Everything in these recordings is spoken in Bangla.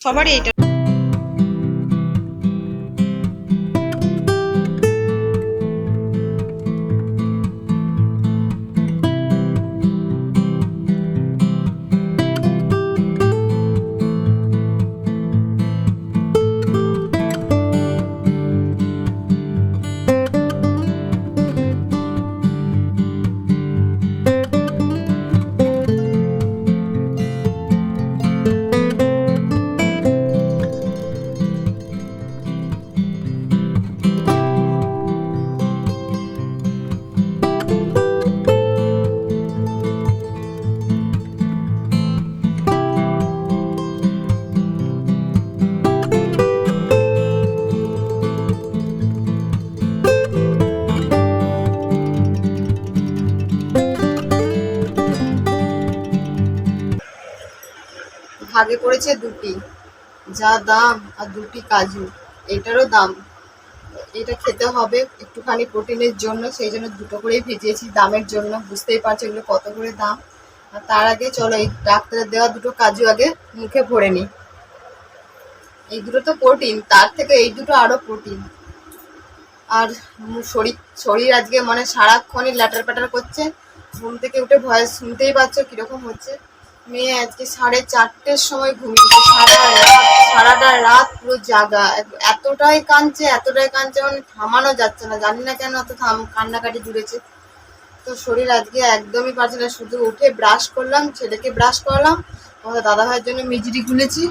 সবারই এটা পড়েছে দুটি। যা দাম আর দুটি কাজু, এটারও দাম। এটা খেতে হবে একটুখানি প্রোটিনের জন্য, সেই জন্য দুটো করেই ভিজিয়েছি দামের জন্য। বুঝতেই পারছ এগুলো কত করে দাম। আর তার আগে চলো এই ডাক্তারের দেওয়া দুটো কাজু আগে মুখে ভরে নিই। এই দুটো তো প্রোটিন, তার থেকে এই দুটো আরও প্রোটিন। আর শরীর শরীর আজকে মানে সারাক্ষণই ল্যাটার প্যাটার করছে। ঘুম থেকে উঠে ভয়েস শুনতেই পাচ্ছ কীরকম হচ্ছে। মেয়ে আজকে সাড়ে চারটের সময় ঘুমিয়েছে। সারা সারাটা রাত পুরো জাগা। এতটাই কাঁদছে এতটাই কাঁদছে মানে থামানো যাচ্ছে না। জানি না কেন অত থাম কান্নাকাটি জুড়েছে। তো শরীর আজকে একদমই পারছে না। শুধু উঠে ব্রাশ করলাম, ছেলেকে ব্রাশ করলাম। আমাদের দাদা ভাইয়ের জন্য মিজরি গুলেছি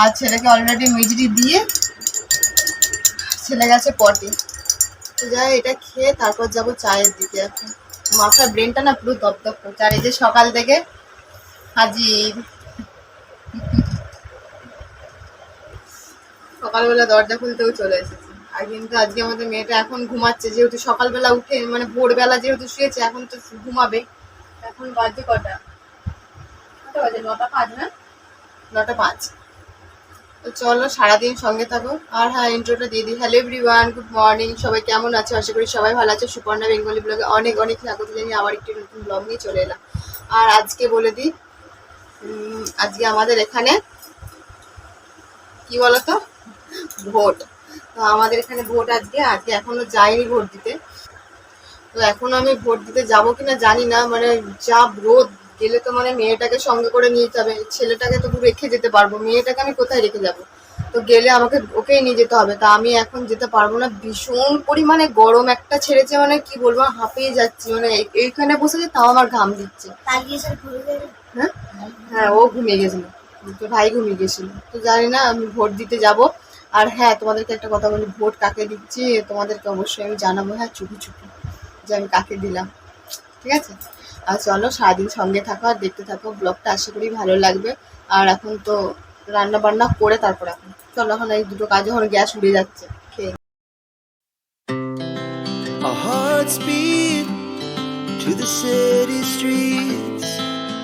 আর ছেলেকে অলরেডি মিজরি দিয়ে ছেলে গেছে পটে। তো যাই এটা খেয়ে তারপর যাব চায়ের দিকে এখন। মাথার ব্রেনটা না পুরো দপদপ করছে। আর এই যে সকাল থেকে হাজির। সকালবেলা দরজা খুলতেও চলে এসেছে। আর কিন্তু আজকে আমাদের মেয়েটা এখন ঘুমাচ্ছে, যেহেতু সকালবেলা উঠে মানে ভোরবেলা যেহেতু শুয়েছে, এখন তো ঘুমাবে। এখন বাজে কটা? কটা বাজে? নটা পাঁচ না? নটা পাঁচ। তো চলো, সারাদিন সঙ্গে থাকো। আর হ্যাঁ ইন্ট্রোটা দিয়ে দিই। হ্যালো এভরিওয়ান গুড মর্নিং সবাই কেমন আছো? আশা করি সবাই ভালো আছে। সুপর্ণা বেঙ্গলি ব্লগে অনেক অনেক স্বাগত জানিয়ে আবার একটি নতুন ব্লগ নিয়ে চলে এলাম। আর আজকে বলে দিই আজকে আমাদের এখানে কি বলতো? ভোট। তো আমাদের এখানে ভোট আজকে আজকে এখনও যাইনি ভোট দিতে। তো এখন আমি ভোট দিতে যাব কিনা জানি না মানে যা রোদ, গেলে তো মানে মেয়েটাকে সঙ্গে করে নিয়ে যাবে ছেলেটাকে তো রেখে যেতে পারব, মেয়েটাকে আমি কোথায় রেখে যাব? তো গেলে আমাকে, ওকেই নিয়ে যেতে হবে। তা আমি এখন যেতে পারব না। ভীষণ পরিমাণে গরম একটা ছেড়েছে মানে কি বলব, হাঁপিয়ে যাচ্ছি। মানে এই- এইখানে বসে যে তাও আমার ঘাম দিচ্ছে। হ্যাঁ? হ্যাঁ ও ঘুমিয়ে গেছিল। তো ভাই ঘুমিয়ে গেছিল। তো জানি না, আমি ভোট দিতে যাব। আর হ্যাঁ তোমাদেরকে একটা কথা বলি, ভোট কাকে দিচ্ছি তোমাদেরকে অবশ্যই আমি জানাব। হ্যাঁ চুপি চুপি, যে আমি কাকে দিলাম। ঠিক আছে? আর চলো, সারাদিন সঙ্গে থাকো আর দেখতে থাকো। ব্লগটা আশা করি ভালো লাগবে। আর এখন তো রান্না বান্না করে তারপর এখন। চলো, এখন এই দুটো কাজ, এখন গ্যাস উড়ে যাচ্ছে। খেয়ে Our hearts to the city streets.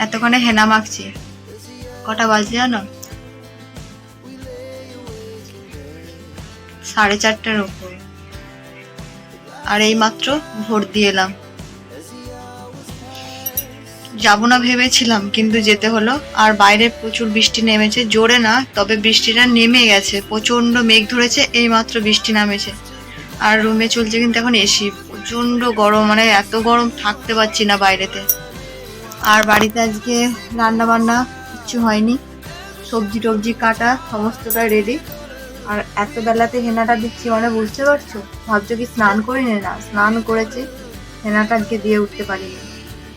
এতক্ষণে হেনা মাখছি। কটা বাজে জানো? সাড়ে চারটার উপর। আর এই মাত্র ভোট দিয়ে এলাম। যাব না ভেবেছিলাম, কিন্তু যেতে হলো। আর বাইরে প্রচুর বৃষ্টি নেমেছে, জোরে না, তবে বৃষ্টিটা নেমে গেছে। প্রচণ্ড মেঘ ধরেছে এই মাত্র বৃষ্টি নামেছে। আর রুমে চলছে কিন্তু এখন এসি। প্রচণ্ড গরম মানে এত গরম থাকতে পারছি না বাইরেতে। আর বাড়িতে আজকে রান্না বান্না কিচ্ছু হয়নি। সবজি টবজি কাটা, সমস্তটা রেডি আর এত বেলাতে হেনাটা দিচ্ছি মানে বুঝতে পারছ? ভাবছ কি স্নান করিনি না? স্নান করেছি। হেনাটা আজকে দিয়ে উঠতে পারিনি।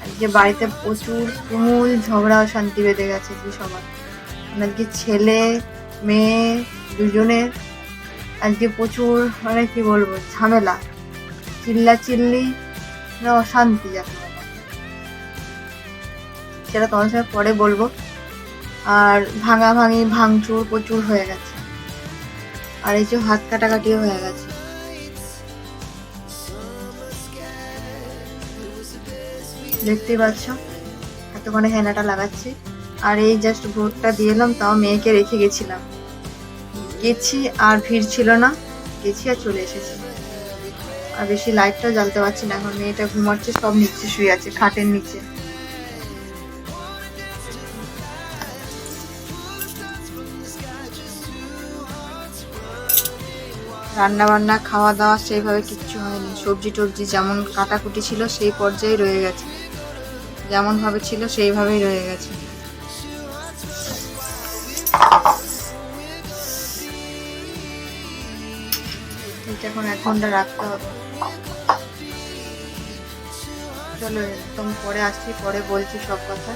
আজকে বাড়িতে প্রচুর তুমুল ঝগড়া অশান্তি বেঁধে গেছে কি সবার। মানে আজকে ছেলে, মেয়ে দুজনের আজকে প্রচুর মানে কি বলব? ঝামেলা। চিল্লা চিল্লি অশান্তি বলে। সেটা তোমার সাথে পরে বলব। আর ভাঙা ভাঙি ভাঙচুর প্রচুর হয়ে গেছে। আর এই যে হাত কাটাকাটিও হয়ে গেছে। দেখতেই পাচ্ছ, এতক্ষণে হেনাটা লাগাচ্ছি। আর এই জাস্ট ভোটটা দিয়ে এলাম, তাও মেয়েকে রেখে গেছিলাম। গেছি, আর ভিড় ছিল না। গেছি আর চলে এসেছি। আর বেশি লাইটটাও জ্বালতে পারছি না, এখন মেয়েটা ঘুমাচ্ছে, সব নিচে শুয়ে আছে, খাটের নিচে। রান্না বান্না খাওয়া দাওয়া সেইভাবে কিচ্ছু হয়নি। সবজি টবজি যেমন কাটাকুটি ছিল সেই পর্যায়ে রয়ে গেছে। যেমন ভাবে ছিল সেইভাবেই রয়ে গেছে। এটা এখন এক ঘণ্টা রাখতে হবে। চলো, একদম পরে আসছি, পরে বলছি সব কথা।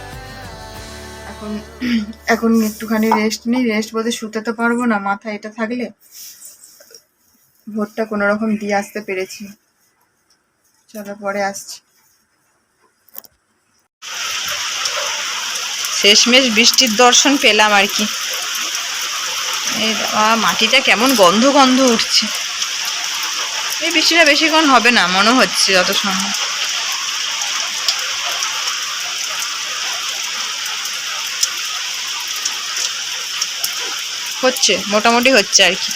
এখন এখন একটুখানি রেস্ট নিই। রেস্ট বলতে শুতে তো পারব না মাথা এটা থাকলে। ভোটটা কোনো রকম দিয়ে আসতে পেরেছি। চলো পরে আসছি। শেষমেশ বৃষ্টির দর্শন পেলাম আর কি। এই মাটিটা কেমন গন্ধ গন্ধ উঠছে। এই বৃষ্টিটা বেশিক্ষণ হবে না, মনে হচ্ছে যত সময় হচ্ছে, মোটামুটি হচ্ছে আর কি।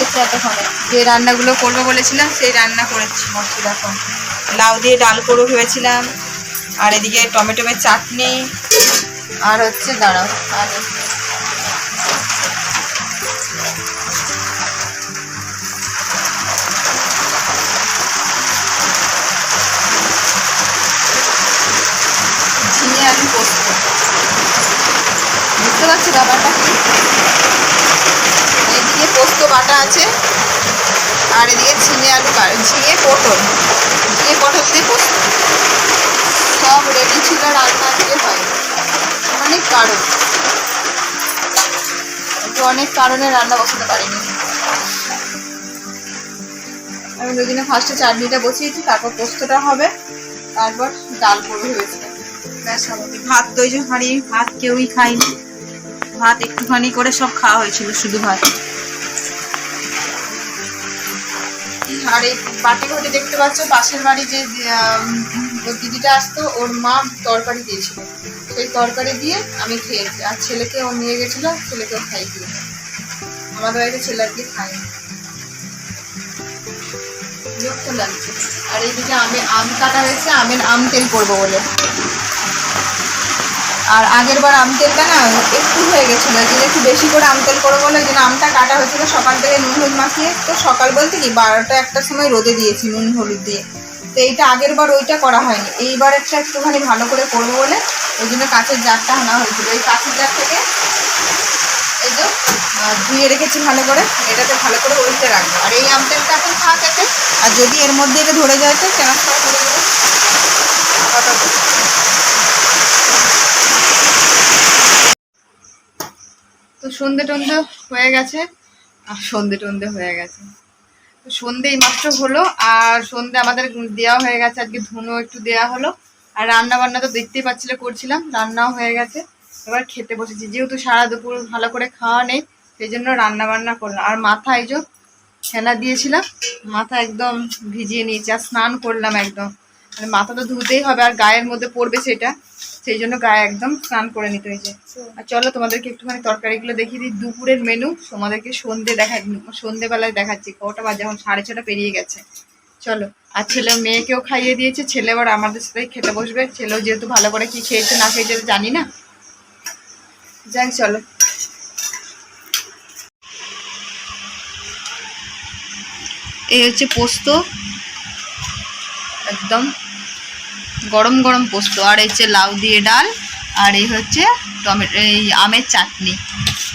বসেছে এতক্ষণে। যে রান্নাগুলো করব বলেছিলাম, সেই রান্না করেছি মসুর এখন লাউ দিয়ে ডাল করব ভেবেছিলাম, আর এদিকে টমেটোমের চাটনি, আর হচ্ছে দাঁড়াও, আর ঝিঙে বুঝতে পারছ ব্যাপারটা? এদিকে পোস্ত বাটা আছে। আর এদিকে ঝিঙে আলু ঝিঙে, পটল। ঝিঙে পটল দিয়ে পোস্ত। সব রেডি ছিল, রান্না আজকে হয়। অনেক কারণ। একটু অনেক কারণে রান্না বসাতে পারিনি। আমি দুদিনে ফার্স্টে চাটনিটা বসিয়েছি, তারপর পোস্তটা হবে। তারপর ডাল ব্যাস হবে ভাত তো ওই যে হাঁড়ি ভাত কেউই খায়নি। ভাত একটুখানি করে সব খাওয়া হয়েছিল, শুধু ভাত। আর এই বাটি ঘটি দেখতে পাচ্ছ, পাশের বাড়ি যে দিদিটা আসতো, ওর মা তরকারি দিয়েছিল। সেই তরকারি দিয়ে আমি খেয়েছি আর ছেলেকে ও নিয়ে গেছিল ছেলেকেও খাই দিয়েছে আমাদের বাড়িতে ছেলে আর কি বিরক্ত লাগছে। আর এইদিকে আমি আম কাটা হয়েছে, আমের আম তেল করব বলে। আর আগের বার আম তেলটা না একটু হয়ে গেছিল জন্য একটু বেশি করে আম তেল করব বলে জন্য আমটা কাটা হয়েছিল সকাল থেকে নুন হলুদ মাখিয়ে। তো সকাল বলতে কি, বারোটা একটা সময় রোদে দিয়েছি নুন হলুদ দিয়ে। তো এইটা আগের বার ওইটা করা হয়নি, এইবার একটা একটুখানি ভালো করে করব বলে ওই জন্য কাঁচের জারটা আনা হয়েছিল। এই কাঁচের জার থেকে এই যে ধুয়ে রেখেছি ভালো করে এটাতে ভালো করে ওইটা রাখব। আর এই আম তেলটা এখন থাক এতে, আর যদি এর মধ্যে এটা ধরে যায় তো ট্রান্সফার করে দেবো কথা বলছি। তো সন্ধে টন্ধে হয়ে গেছে। আর সন্ধে টন্ধে হয়ে গেছে। তো সন্ধে এইমাত্র হলো, আর সন্ধে আমাদের দেওয়া হয়ে গেছে, আজকে ধুনো একটু দেওয়া হলো। আর রান্না বান্না তো দেখতেই পাচ্ছিলে, করছিলাম, রান্নাও হয়ে গেছে। এবার খেতে বসেছি, যেহেতু সারা দুপুর ভালো করে খাওয়া নেই, সেই জন্য রান্না বান্না করলাম। আর মাথা এই যে দিয়েছিলাম, মাথা একদম ভিজিয়ে নিয়েছি, আর স্নান করলাম একদম। মানে মাথা তো ধুতেই হবে, আর গায়ের মধ্যে পড়বে সেটা। সেই জন্য গায়ে একদম স্নান করে নিতে হয়েছে। আর চলো তোমাদেরকে একটুখানি তরকারিগুলো দেখিয়ে দিই। দুপুরের মেনু তোমাদেরকে সন্ধে দেখা সন্ধেবেলায় দেখাচ্ছি। কটা বাজে? এখন সাড়ে ছটা পেরিয়ে গেছে। চলো আর ছেলে মেয়েকেও খাইয়ে দিয়েছে। ছেলে এবার আমাদের সাথে খেতে বসবে। ছেলেও যেহেতু ভালো করে কি খেয়েছে না খেয়েছে তো জানি না। যাই চলো। এই হচ্ছে পোস্ত। একদম গরম গরম পোস্ত আর এই হচ্ছে লাউ দিয়ে ডাল আর এই হচ্ছে টমেটো এই আমের চাটনি।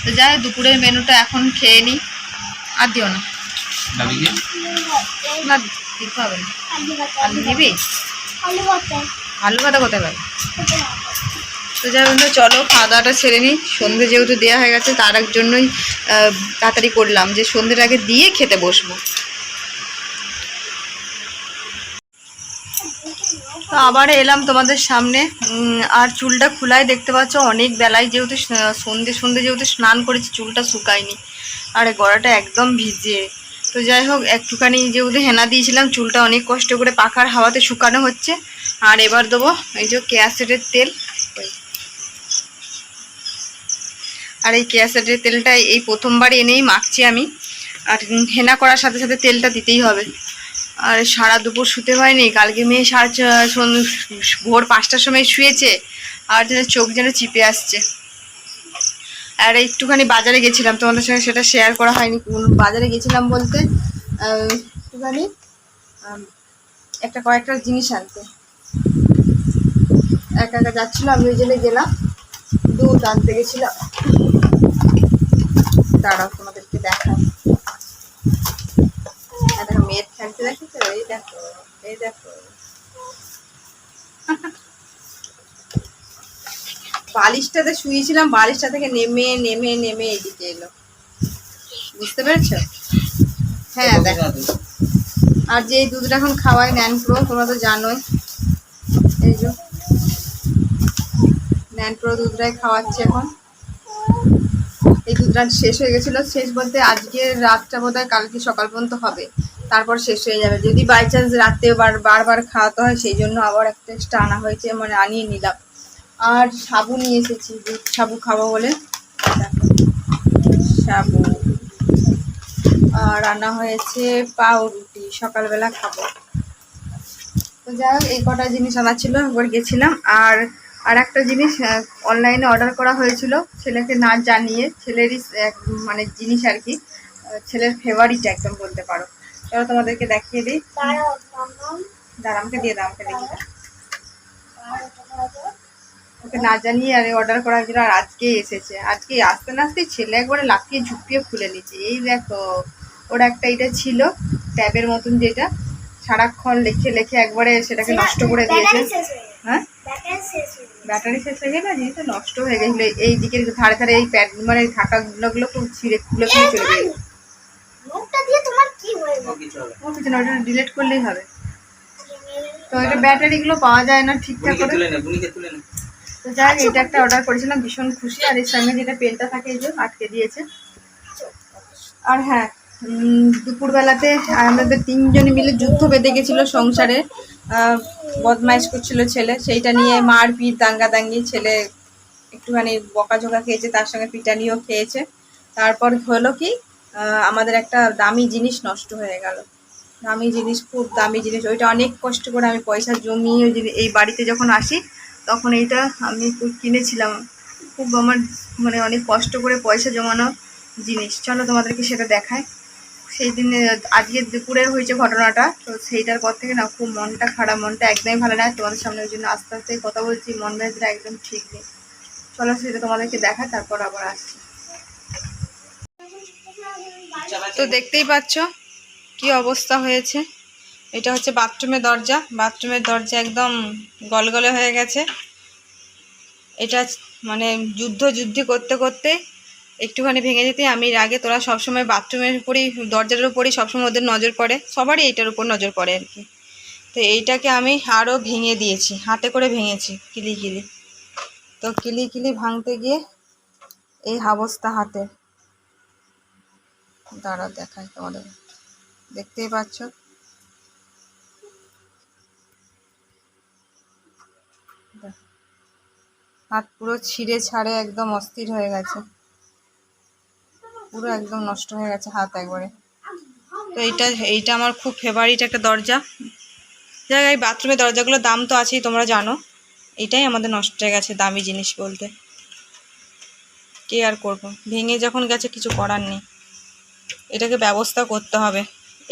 তো যাই হোক, দুপুরের মেনুটা এখন খেয়ে নিই আর দিও না। দাবিকে না দিতে হবে না। আলু দিবি? আলু ভাতা কোথায় পাবে? তো যাই বন্ধু চলো খাওয়া দাওয়াটা ছেড়ে নিই সন্ধে যেহেতু দেওয়া হয়ে গেছে তার জন্যই তাড়াতাড়ি করলাম যে সন্ধ্যের আগে দিয়ে খেতে বসবো। তো আবার এলাম তোমাদের সামনে। আর চুলটা খোলাই দেখতে পাচ্ছ, অনেক বেলায় যেহেতু সন্ধে সন্ধে যেহেতু স্নান করেছি, চুলটা শুকায়নি। আর গলাটা একদম ভিজে। তো যাই হোক, একটুখানি যেহেতু হেনা দিয়েছিলাম, চুলটা অনেক কষ্ট করে পাখার হাওয়াতে শুকানো হচ্ছে। আর এবার দেবো এই যে ক্যাসেটের তেল। আর এই ক্যাসেটের তেলটা এই প্রথমবার এনেই মাখছি আমি। আর হেনা করার সাথে সাথে তেলটা দিতেই হবে। আর সারা দুপুর শুতে হয়নি, কালকে মেয়ে ছ- ভোর পাঁচটার সময় শুয়েছে, আর যেন চোখ যেন চিপে আসছে। আর একটুখানি বাজারে গেছিলাম, তোমাদের সঙ্গে সেটা শেয়ার করা হয়নি বাজারে গেছিলাম বলতে একটুখানি একটা কয়েকটা জিনিস আনতে। একা একা যাচ্ছিল আমি ওই জন্য গেলাম, দুধ আনতে গেছিলাম। দাঁড়াও তোমাদেরকে দেখাও আর দেখো মেয়ের খেলতে দেখেছ এই দেখো এই দেখো। বালিশটাতে শুয়েছিলাম বালিশটা থেকে নেমে নেমে নেমে এদিকে এলো। বুঝতে পেরেছ? হ্যাঁ দেখো। আর যে দুধটা এখন খাওয়াই ন্যান প্রো তোমরা তো জানোই। এই যে। ন্যান প্রো দুধটাই খাওয়াচ্ছি এখন। এই দুধটা শেষ হয়ে গেছিল। শেষ বলতে আজকে রাতটা বোধ হয় কালকে সকাল পর্যন্ত হবে। তারপর শেষ হয়ে যাবে। যদি বাই চান্স রাতে বার, বারবার খাওয়াতে হয় সেই জন্য আবার একটা এক্সট্রা আনা হয়েছে মানে আনিয়ে নিলাম। আর সাবু নিয়ে এসেছি, দুধ সাবু খাব বলে। সাবু। আর রান্না হয়েছে পাউরুটি, সকালবেলা খাব। তো যাই হোক, এই কটা জিনিস আনা ছিল, একবার গেছিলাম। আর আর একটা জিনিস অনলাইনে অর্ডার করা হয়েছিল, ছেলেকে না জানিয়ে, ছেলেরই, এক মানে জিনিস আর কি ছেলের ফেভারিট একদম বলতে পারো। চলো তোমাদেরকে দেখিয়ে দিই। দাঁড়া আমাকে দিয়ে দাও আমাকে দেখি ওকে না জানিয়ে আর অর্ডার করা হয়েছিল আর আজকেই এসেছে। আজকে আসতে না আসতে ছেলে একবারে লাফিয়ে ঝুঁকিয়ে খুলে নিচ্ছে এই দেখো ওর একটা এটা ছিল ট্যাবের মতন যেটা সারাক্ষণ লেখে লেখে একবারে সেটাকে নষ্ট করে দিয়েছে। হ্যাঁ ব্যাটারি শেষ হয়ে গেলে জিনিসটা নষ্ট হয়ে গেছিল। এই দিকের ধারে ধারে এই প্যাড মানে ঢাকাগুলো খুব ছিঁড়ে খুলে খুলে চলে গেল মুখটা দিয়ে তোমার ও কিছু না ওটা ডিলিট করলেই হবে। তো এটা ব্যাটারিগুলো পাওয়া যায় না ঠিকঠাক করে। তো যাই এটা একটা অর্ডার করেছিলাম ভীষণ খুশি। আর এর সঙ্গে যেটা পেনটা থাকে এই যে আটকে দিয়েছে। আর হ্যাঁ দুপুরবেলাতে আমাদের তিনজনে মিলে যুদ্ধ বেঁধে গেছিল সংসারে। বদমাইশ করছিল ছেলে। সেইটা নিয়ে মারপিট দাঙ্গা দাঙ্গি ছেলে একটুখানি বকাঝোকা খেয়েছে তার সঙ্গে পিটানিও খেয়েছে। তারপর হলো কি আমাদের একটা দামি জিনিস নষ্ট হয়ে গেল। দামি জিনিস, খুব দামি জিনিস। ওইটা অনেক কষ্ট করে আমি পয়সা জমিয়ে ওই এই বাড়িতে যখন আসি, তখন এইটা আমি কিনেছিলাম। খুব আমার মানে অনেক কষ্ট করে পয়সা জমানো জিনিস। চলো তোমাদেরকে সেটা দেখায় সেই দিনে, আজকে দুপুরে হয়েছে ঘটনাটা, তো সেইটার পর থেকে না খুব মনটা খারাপ, মনটা একদমই ভালো না। তোমাদের সামনে ওই জন্য আস্তে আস্তে কথা বলছি, মন মেজাজটা একদম ঠিক নেই। চলো সেটা তোমাদেরকে দেখায় তারপর আবার আসছি। তো দেখতেই পাচ্ছ কি অবস্থা হয়েছে। এটা হচ্ছে বাথরুমের দরজা। বাথরুমের দরজা একদম গলগলে হয়ে গেছে। এটা মানে যুদ্ধ যুদ্ধি করতে করতে একটুখানি ভেঙে যেতে। আমি আগে তোরা সবসময় বাথরুমের উপরেই দরজার উপরেই সবসময় ওদের নজর পড়ে। সবারই এইটার উপর নজর পড়ে আর কি। তো এইটাকে আমি আরও ভেঙে দিয়েছি। হাতে করে ভেঙেছি কিলি কিলি তো কিলি কিলি ভাঙতে গিয়ে এই অবস্থা হাতে দাঁড়া দেখায় তোমাদের। দেখতেই পাচ্ছ? হাত পুরো ছিঁড়ে ছাড়ে একদম অস্থির হয়ে গেছে। পুরো একদম নষ্ট হয়ে গেছে হাত একবারে। তো এইটা এইটা আমার খুব ফেভারিট একটা দরজা। যাই এই বাথরুমের দরজাগুলোর দাম তো আছেই, তোমরা জানো। এটাই আমাদের নষ্ট হয়ে গেছে দামি জিনিস বলতে। কে আর করব? ভেঙে যখন গেছে, কিছু করার নেই। এটাকে ব্যবস্থা করতে হবে।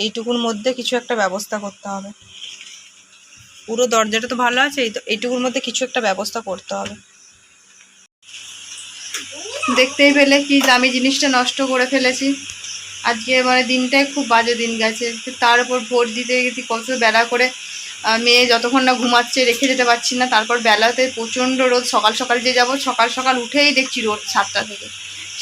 এইটুকুর মধ্যে কিছু একটা ব্যবস্থা করতে হবে। পুরো দরজাটা তো ভালো আছে এইটুকুর মধ্যে কিছু একটা ব্যবস্থা করতে হবে। দেখতেই পেলে কি দামি জিনিসটা নষ্ট করে ফেলেছি। আজকে মানে দিনটাই খুব বাজে দিন গেছে। তার উপর ভোট দিতে গেছি, কত বেলা করে মেয়ে যতক্ষণ না ঘুমাচ্ছে রেখে যেতে পারছি না। তারপর বেলাতে প্রচণ্ড রোদ, সকাল সকাল যে যাব, সকাল সকাল উঠেই দেখছি রোদ সাতটা থেকে।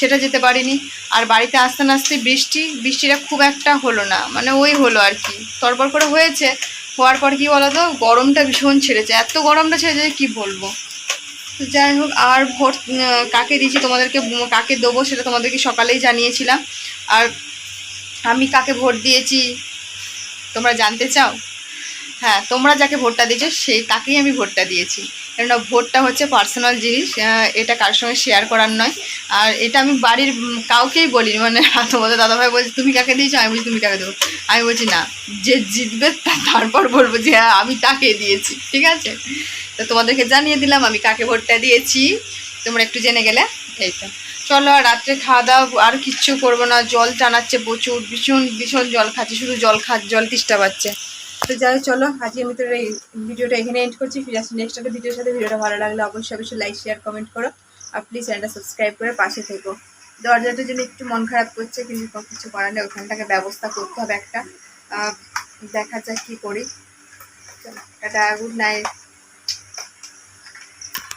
সেটা যেতে পারিনি। আর বাড়িতে আসতে আসতে বৃষ্টি, বৃষ্টিটা খুব একটা হলো না। মানে ওই হলো আর কি। তরপর করে হয়েছে, হওয়ার পর কি বলো তো গরমটা ভীষণ ছেড়েছে। এত গরমটা ছেড়েছে কি বলব? তো যাই হোক, আর ভোট কাকে দিয়েছি তোমাদেরকে কাকে দেবো সেটা তোমাদেরকে সকালেই জানিয়েছিলাম। আর আমি কাকে ভোট দিয়েছি, তোমরা জানতে চাও? হ্যাঁ তোমরা যাকে ভোটটা দিয়েছ, সেই তাকেই আমি ভোটটা দিয়েছি। কেননা ভোটটা হচ্ছে পার্সোনাল জিনিস এটা কার সঙ্গে শেয়ার করার নয়। আর এটা আমি বাড়ির কাউকেই বলি মানে তোমাদের দাদাভাই বলছে, তুমি কাকে দিয়েছ? আমি বলছি, তুমি কাকে দেবো? আমি বলছি, না, যে জিতবে তারপর বলব যে হ্যাঁ আমি তাকে দিয়েছি। ঠিক আছে? তো তোমাদেরকে জানিয়ে দিলাম আমি কাকে ভোটটা দিয়েছি। তোমরা একটু জেনে গেলে, এই তো। চলো আর রাত্রে খাওয়া দাওয়া আর কিচ্ছু করব না। জল টানাচ্ছে প্রচুর, ভীষণ ভীষণ জল খাচ্ছে, শুধু জল খা, জল তিষ্টা পাচ্ছে। তো যাই চলো, আজকে আমি তোর এই ভিডিওটা এখানে এন্ড করছি। ফিরে আসছি নেক্সট একটা ভিডিওর সাথে। ভিডিওটা ভালো লাগলে অবশ্যই অবশ্যই লাইক শেয়ার কমেন্ট করো। আর প্লিজ চ্যানেলটা সাবস্ক্রাইব করে পাশে থেকো। দরজাটার জন্য একটু মন খারাপ করছে, কিন্তু কোনো কিছু করার নেই। ওখানটাকে ব্যবস্থা করতে হবে একটা। দেখা যাক কী করি। চলো গুড নাইট